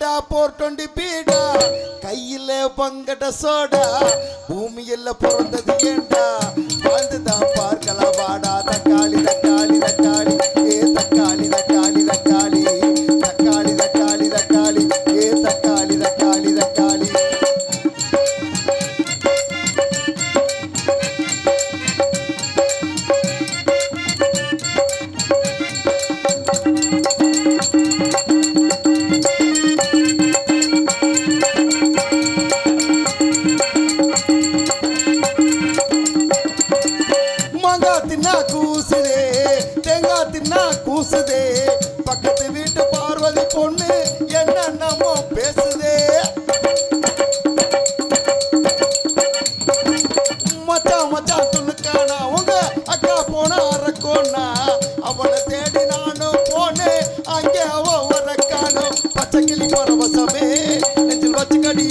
பீடா போர் பீடா. கையில பங்கட சோடா. பூமியில் பிறந்தது ஏண்டா? பேசுதே. பக்கத்து வீட்டு பார்வதி பொண்ணு என்னென்னமோ பேசுதே. மச்சான் மச்சான் துணுக்கானா? உங்க அக்கா போனா அரக்கோனா அவளை தேடி நானும் போனேன் அங்கே அவ வரக்கானோ பச்சை கிளி பரவசமே. நெஞ்சில் வச்சு கடி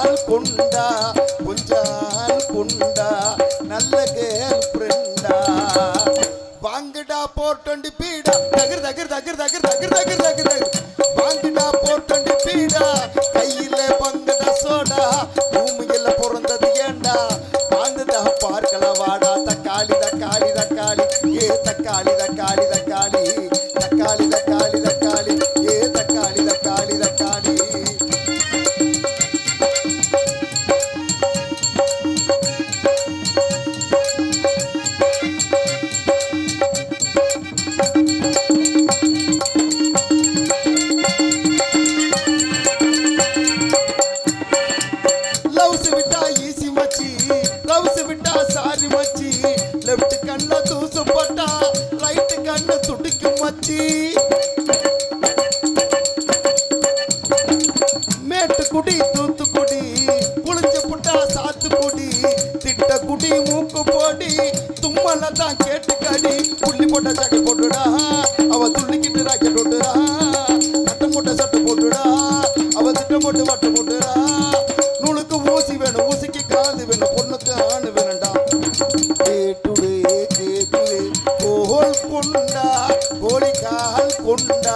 கோழிக்கால் கொண்டா கொஞ்சால் கொண்டா நல்ல கேர்ள் ஃப்ரெண்டா. வாங்குடா போர் பீடா. தகிர் தகிர் தகிர் தகிர் தகிர் தகிர் தகிர் தகிர். வாங்குடா போர் பீடா. கையில பங்கடா சோடா. பூமியில பிறந்தது ஏண்டா? வாழ்ந்துதா பார்க்கலாம். வாடா தக்காளி தக்காளி தக்காளி. ஏ தக்காளி விட்டா மச்சி. லெஃப்ட் கண்ண தூசு போட்டா ரைட்டு கண்ண துடிக்கும் மச்சி. மேட்டு குடி தூத்து குடி புட்டா சாத்துக்குடி திட்ட குடி மூக்கு போடி தும்மல தான் கேட்டு கடி புள்ளி போட்ட ஜாக்கெட் போட்டுடா அவ துள்ளிக்கிட்டு ராக்கெட் போட்டுடா கட்டம் போட்ட சட்டை போட்டுடா அவ திட்டம் போட்டு வட்டு போட்டுடா. நூலுக்கு ஊசி வேணும் ஊசிக்கு காது வேணும் பொண்ணுக்கு ஆணு வேணும்டா. வேட்டுவே சேதுவே கோல் கொண்டா கோழிக்கால் கொண்டா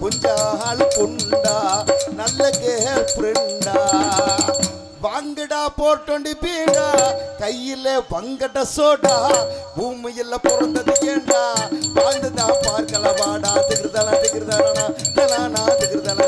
கொஞ்சால் கொண்டா நல்ல கேர் ஃப்ரெண்டா. வாங்கடா போட்டோண்டி பீடா கையில வங்கட சோடா பூமியில பிறந்தது ஏண்டா? வாழ்ந்துதான் பார்க்கல வாடா திகிருதானா திகிருதானா திகிருதானா